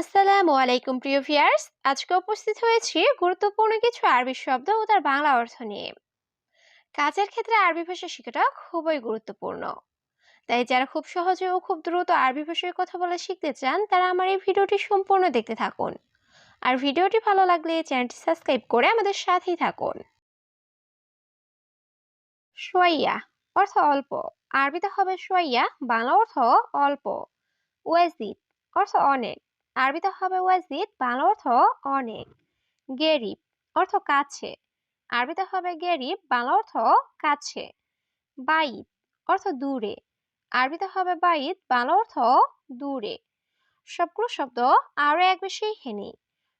আসসালামু আলাইকুম, প্রিয় ভিয়ার্স আজকে উপস্থিত হয়েছি গুরুত্বপূর্ণ কিছু আরবি শব্দ ও তার বাংলা অর্থ নিয়ে। কাজের ক্ষেত্রে আরবি ভাষা শেখাটা খুবই গুরুত্বপূর্ণ। তাই যারা খুব সহজে ও খুব দ্রুত আরবি ভাষায় কথা বলা শিখতে চান, তারা আমার এই ভিডিওটি সম্পূর্ণ দেখতে থাকুন। আর ভিডিওটি ভালো লাগলে চ্যানেলটি সাবস্ক্রাইব করে আমাদের সাথেই থাকুন। সোয়াইয়া অর্থ অল্প। আরবিতে হবে সোয়াইয়া, বাংলা অর্থ অল্প। ওয়াজিদ অর্থ অনেক। আরবিতে হবে ওয়াজিদ বাংলা অর্থ অনেক। গেরিব অর্থ কাছে। আরবিতে হবে গেরিব, বাংলা অর্থ কাছে। বাইদ অর্থ দূরে। আরবিতে হবে বাইদ বাংলা অর্থ দূরে। সবগুলো শব্দ আরও এক বেশি হেনি।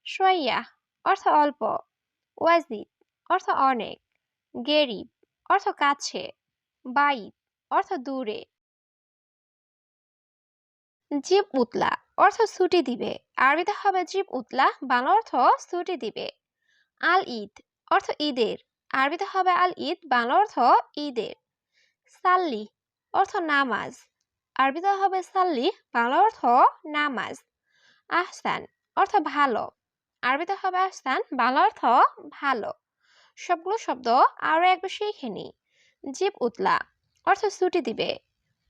সোয়াইয়া অর্থ অল্প। ওয়াজিদ অর্থ অনেক। গেরিব অর্থ কাছে। বাইদ অর্থ দূরে। জিব উতলা অর্থ ছুটি দিবে। আরবিতে হবে জিব উতলা, বাংলা অর্থ ছুটি দিবে। আল ঈদ অর্থ ঈদের। আরবিতে হবে আল ঈদ, বাংলা অর্থ ঈদের। সাল্লি অর্থ নামাজ। আরবিতে হবে সাল্লি, বাংলা অর্থ নামাজ। আহসান অর্থ ভালো। আরবিতে হবে আহসান, বাংলা অর্থ ভালো। সবগুলো শব্দ আরও এক বেশি খেনি জিব উতলা অর্থ ছুটি দিবে।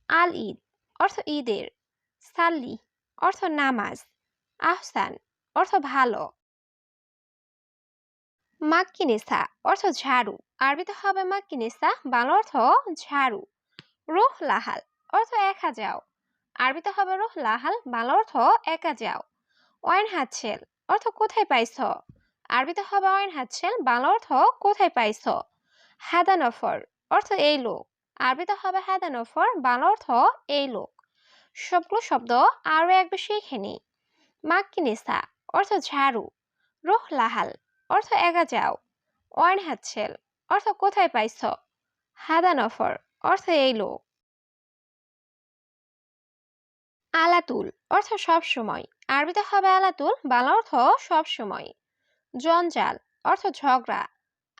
আল ঈদ অর্থ ঈদের। সাল্লি, অর্থ নামাজ, আহসান, অর্থ ভালো। মাক্কিনেসা, অর্থ ঝাড়ু, আরবিতে হবে মাক্কিনেসা, বাংলা অর্থ ঝাড়ু। রুহ লাহাল, অর্থ একা যাও। আরবিতে হবে রুহ লাহাল, বাংলা অর্থ একা যাও। ওয়াইন হাতছেল, অর্থ কোথায় পাইছ? আরবিতে হবে ওয়াইন হাতছেল, বাংলা অর্থ কোথায় পাইছ? হাদানফর, অর্থ এই লোক। আরবিতে হবে হাদানফর, বাংলা অর্থ এই লোক। সবগুলো শব্দ আরও এক বেশি এখানে মাক্কিনেসা অর্থ ঝাড়ু। রোহ লাহাল অর্থ এগা যাও ওয়ান হাতছেল অর্থ কোথায় পাইছ? হাদা নফর অর্থ এই লোক। আলাতুল, অর্থ সব সময়। আরবিতে হবে আলাতুল, বাংলা অর্থ সব সময়। জঞ্জাল, অর্থ ঝগড়া।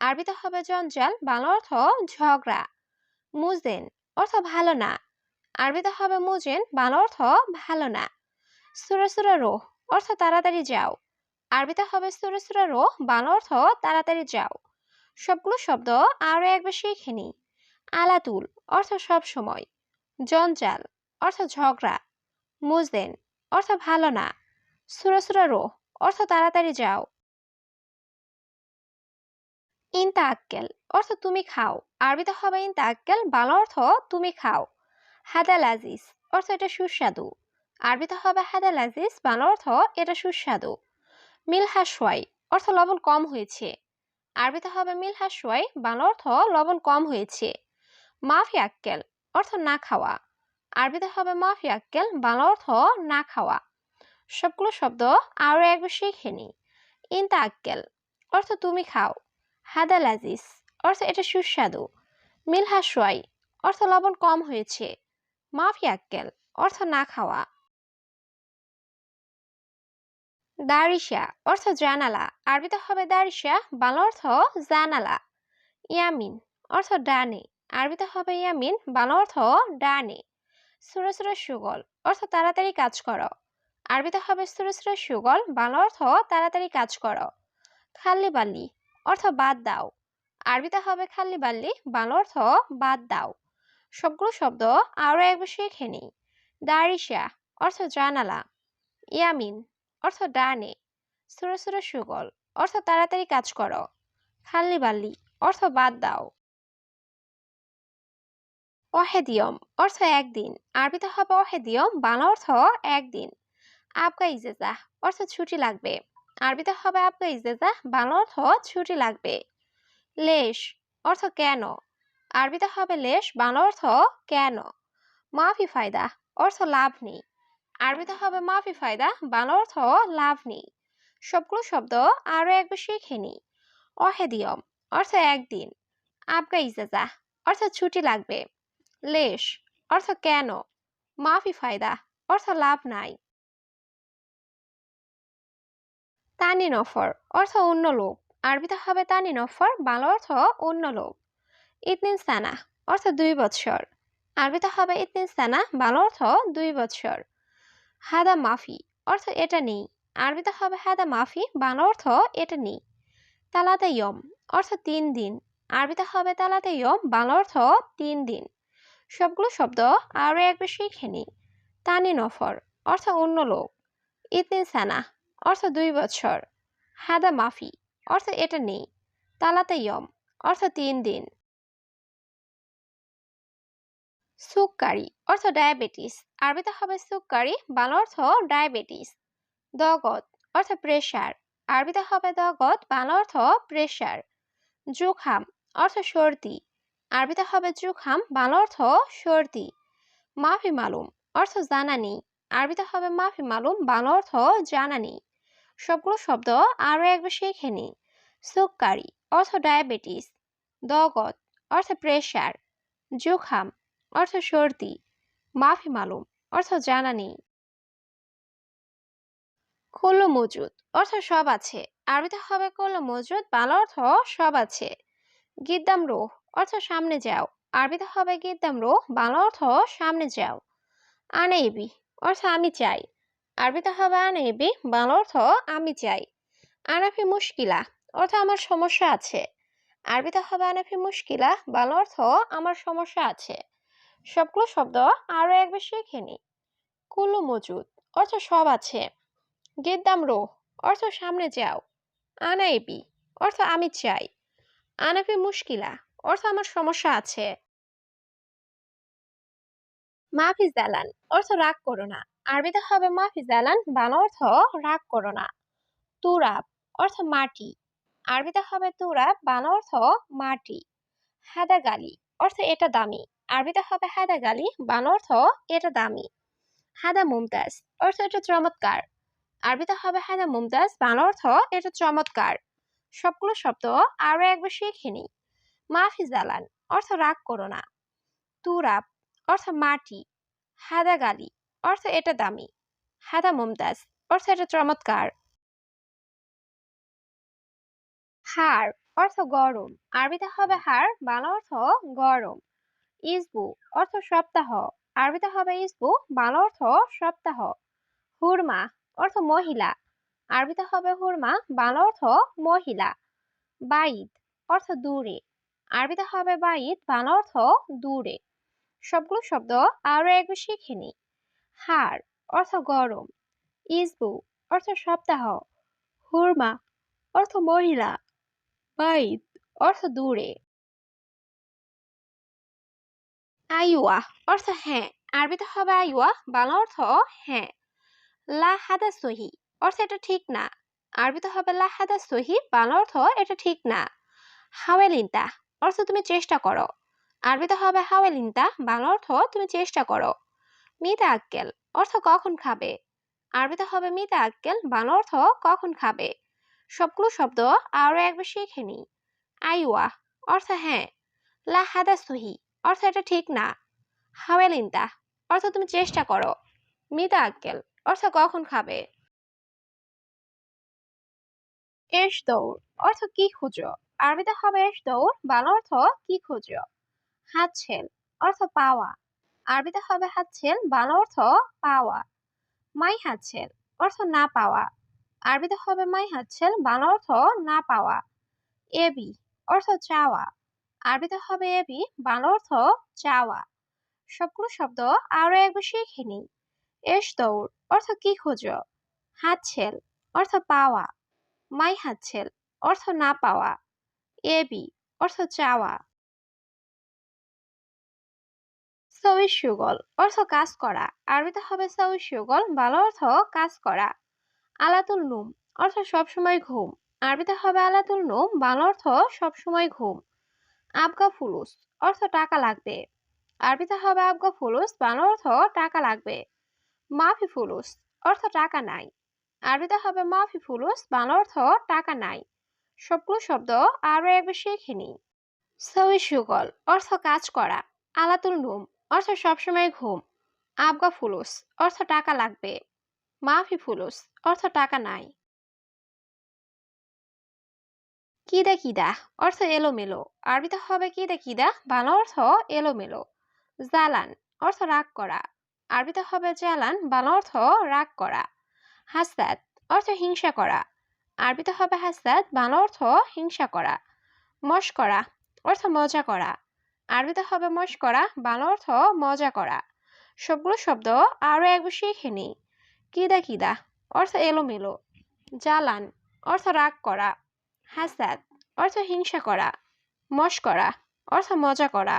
আরবিতে হবে জঞ্জাল, বাংলা অর্থ ঝগড়া। মুজেন, অর্থ ভালো না। আরবিতে হবে মুজেন, বাংলা অর্থ ভালো না। সুরা সুরা রোহ, অর্থ তাড়াতাড়ি যাও। আরবিতে হবে সুরা সুরা রোহ, বাংলা অর্থ তাড়াতাড়ি যাও। সবগুলো শব্দ আরও একবার বেশি এখানে আলাতুল, অর্থ সব সময়। জঞ্জাল, অর্থ ঝগড়া। মুজেন অর্থ ভালো না। সুরা সুরা রোহ, অর্থ তাড়াতাড়ি যাও। ইনতা আক্কেল অর্থ তুমি খাও। আরবিতে হবে ইনতা আক্কেল বাংলা অর্থ তুমি খাও। হাদাল আজিজ অর্থ এটা সুস্বাদু। আরবিতে হবে হাদাল আজিজ বাংলা অর্থ এটা সুস্বাদু। মিলহা সোয়াই অর্থ লবণ কম হয়েছে। আরবিতে হবে মিলহা সোয়াই বাংলা অর্থ লবণ কম হয়েছে। মাফি আক্কেল, অর্থ না খাওয়া। আরবিতে হবে মাফি আক্কেল, বাংলা অর্থ না খাওয়া। সবগুলো শব্দ আরও এক বেশি খেনি ইনতা আক্কেল, অর্থ তুমি খাও। হাদাল আজিজ অর্থ এটা সুস্বাদু। মিলহা সোয়াই অর্থ লবণ কম হয়েছে। মাফি আক্কেল অর্থ না খাওয়া। দারিশা অর্থ জানালা। আরবিতে হবে দারিশা বাংলা অর্থ জানালা। ইয়ামিন, অর্থ ডানে। আরবিতে হবে ইয়ামিন, বাংলা অর্থ ডানে। সুরে সুরে সুগল, অর্থ তাড়াতাড়ি কাজ করো। আরবিতে হবে সুরে সুরে সুগল, বাংলা অর্থ তাড়াতাড়ি কাজ করো। খাল্লি বাল্লি অর্থ বাদ দাও। আরবিতে হবে খাল্লি বাল্লি বাংলা অর্থ বাদ দাও। সবগুলো শব্দ আরও এক বেশি খেনি দারিশা, অর্থ জানালা। ইয়ামিন, অর্থ ডানে। সুরে সুরে সুগল, অর্থ তাড়াতাড়ি কাজ করো। খাল্লি বাল্লি অর্থ বাদ দাও। অহেদিয়ম, অর্থ একদিন। আরবিতে হবে অহেদিয়ম, বাংলা অর্থ একদিন। আবগা ইজেজা, অর্থ ছুটি লাগবে। আরবিতে হবে আবগা ইজেজা, বাংলা অর্থ ছুটি লাগবে। লেশ, অর্থ কেন? আরবিতে হবে লেশ, বাংলা অর্থ কেন? মাফি ফায়দা, অর্থ লাভ নেই। আরবিতে হবে মাফি ফায়দা, বাংলা অর্থ লাভ নেই। সবগুলো শব্দ আরও এক বেশি খেনি অহেদিয়ম অর্থ একদিন। আবগা ইজাজা, অর্থ ছুটি লাগবে। লেশ, অর্থ কেন? মাফি ফায়দা, অর্থ লাভ নাই। তানি নফর অর্থ অন্য লোক আরবিতে হবে তানি নফর বাংলা অর্থ অন্য লোক ইতনিন সানা, অর্থ দুই বৎসর। আরবিতে হবে ইতনিন সানা, বাংলা অর্থ দুই বৎসর। হাদা মাফি, অর্থ এটা নেই। আরবিতে হবে হাদা মাফি, বাংলা অর্থ এটা নেই। তালাতে ইয়ম, অর্থ তিন দিন। আরবিতে হবে তালাতে ইয়ম, বাংলা অর্থ তিন দিন। সবগুলো শব্দ আরও একবার শিখে নিই তানি নফর, অর্থ অন্য লোক। ইতিন সানা, অর্থ দুই বছর হাদা মাফি, অর্থ এটা নেই। তালাতে ইয়ম, অর্থ তিন দিন। সুক্কারি অর্থ ডায়াবেটিস। আরবিতে হবে সুক্কারি বাংলা অর্থ ডায়াবেটিস। দগত অর্থ প্রেশার আরবিতে হবে দগত বাংলা অর্থ প্রেশার জুখাম অর্থ সর্দি। আরবিতে হবে জুখাম, বাংলা অর্থ সর্দি। মাফি মালুম অর্থ জানানি। আরবিতে হবে মাফি মালুম, বাংলা অর্থ জানানি। সবগুলো শব্দ আরও একবার শিখে নিই সুক্কারি অর্থ ডায়াবেটিস। দগত অর্থ প্রেশার জুখাম অর্থ সর্দি, মাফি মালুম, অর্থ জানা নেই। কুল্লু মজুদ, অর্থ সব আছে। আরবিতে হবে কুল্লু মজুদ, বাংলা অর্থ সব আছে। গিদ্দাম রোহ, অর্থ সামনে যাও। আরবিতে হবে গিদ্দাম রোহ, বাংলা অর্থ সামনে যাও। আনেবি, অর্থ আমি চাই। আরবিতে হবে আনেবি, বাংলা অর্থ আমি চাই। আনাফি মুশকিলা, অর্থ আমার সমস্যা আছে। আরবিতে হবে আনাফি মুশকিলা, বাংলা অর্থ আমার সমস্যা আছে। সবগুলো শব্দ আরও একবার শিখে নি কুল্লু মজুদ, অর্থ সব আছে। গেদ্দাম রো অর্থ সামনে যাও। আনাইবি অর্থ আমি চাই। আনাফি মুশকিলা, অর্থ আমার সমস্যা আছে। মাফি জালান, অর্থ রাগ করো না। আরবিতে হবে মাফি জালান বান অর্থ রাগ করো না। তুরাব, অর্থ মাটি। আরবিতে হবে তুরাব বান অর্থ মাটি। হাদা গালি অর্থ এটা দামি। আরবিতে হবে হাদা গালি বাংলা অর্থ এটা দামি। হাদা মুমতাজ, অর্থ এটা চমৎকার। আরবিতে হবে হাদা মুমতাজ বাংলা অর্থ এটা চমৎকার। সবগুলো শব্দ আরও একবার শিখে নি মাফি জালান, অর্থ রাগ করো না। তুরাব, অর্থ মাটি। হাদা গালি, অর্থ এটা দামি। হাদা মুমতাজ, অর্থ এটা চমৎকার। হার অর্থ গরম। আরবিতে হবে হার বাংলা অর্থ গরম। ইসবু অর্থ সপ্তাহ। আরবিতে হবে ইসবু, বাংলা অর্থ সপ্তাহ। হুরমা অর্থ মহিলা। আরবিতে হবে হুরমা, বাংলা অর্থ মহিলা। বাইদ অর্থ দূরে। আরবিতে হবে বাইদ, বাংলা অর্থ দূরে। সবগুলো শব্দ আরও একবার শিখে নি হাড় অর্থ গরম। ইসবু অর্থ সপ্তাহ। হুরমা অর্থ মহিলা। বাইদ অর্থ দূরে। আইওয়া অর্থ হ্যাঁ। আরবিতে হবে আইওয়া বাংলা অর্থ হ্যাঁ। লা হাদা সহি অর্থ এটা ঠিক না। আরবিতে হবে লা হাদা সহি, বাংলা অর্থ এটা ঠিক না। হাওয়েলিনতা অর্থ তুমি চেষ্টা করো। আরবিতে হবে হাওয়েলিনতা, বাংলা অর্থ তুমি চেষ্টা করো। মিতা আক্কেল অর্থ কখন খাবে? আরবিতে হবে মিতা আক্কেল বাংলা অর্থ কখন খাবে? সবগুলো শব্দ আরও একবার শিখে নি আইওয়া অর্থ হ্যাঁ। লা হাদা সহি অর্থ এটা ঠিক না। হাওয়েলিনতা অর্থ তুমি চেষ্টা করো। মিতা আক্কেল, অর্থ কখন খাবে? এস দৌড়, অর্থ কি খুঁজো? আরবিতে হবে এস দৌড়, বাংলা অর্থ কি খুঁজো? হাত ছেল অর্থ পাওয়া। আরবিতে হবে হাত ছেল বাংলা অর্থ পাওয়া। মাই হাত ছেল অর্থ না পাওয়া। আরবিতে হবে মাই হাত ছেল বাংলা অর্থ না পাওয়া। এবি অর্থ চাওয়া। আরবিতে হবে এবি, বাংলা অর্থ চাওয়া। সবগুলো শব্দ আরও একবার শিখে নিই। এস দৌড়, অর্থ কি খুঁজো? হাত ছেল অর্থ পাওয়া। মাই হাত ছেল অর্থ না পাওয়া। এবি, অর্থ চাওয়া। সুগল, অর্থ কাজ করা। আরবিতে হবে সউই সুগল, বাংলা অর্থ কাজ করা। আলাতুল নুম, অর্থ সবসময় ঘুম। আরবিতে হবে আলাতুল নুম, বাংলা অর্থ সবসময় ঘুম। আবগা ফুলুস, অর্থ টাকা লাগবে। আরবিতে হবে আবগা ফুলুস, বাংলা অর্থ টাকা লাগবে। মাফি ফুলুস, অর্থ টাকা নাই। আরবিতে হবে মাফি ফুলুস, বাংলা অর্থ টাকা নাই। সবগুলো শব্দ আরও একবার শিখে নিই। সুগল, অর্থ কাজ করা। আলাতুল নুম, অর্থ সবসময় ঘুম। আবগা ফুলুস, অর্থ টাকা লাগবে। মাফি ফুলুস, অর্থ টাকা নাই। কিদা কিদা অর্থ এলোমেলো। আরবিতে হবে কিদা কিদা বাংলা অর্থ এলোমেলো। জালান, অর্থ রাগ করা। আরবিতে হবে জালান বাংলা অর্থ রাগ করা। হাসাদ, অর্থ হিংসা করা। আরবিতে হবে হাসাদ বাংলা অর্থ হিংসা করা। মস্করা অর্থ মজা করা। আরবিতে হবে মস্করা বাংলা অর্থ মজা করা। সবগুলো শব্দ আরও একবার শিখে নিই। কিদা কিদা অর্থ এলোমেলো। জ্বালান অর্থ রাগ করা। হাসাদ অর্থ হিংসা করা মস্করা অর্থ মজা করা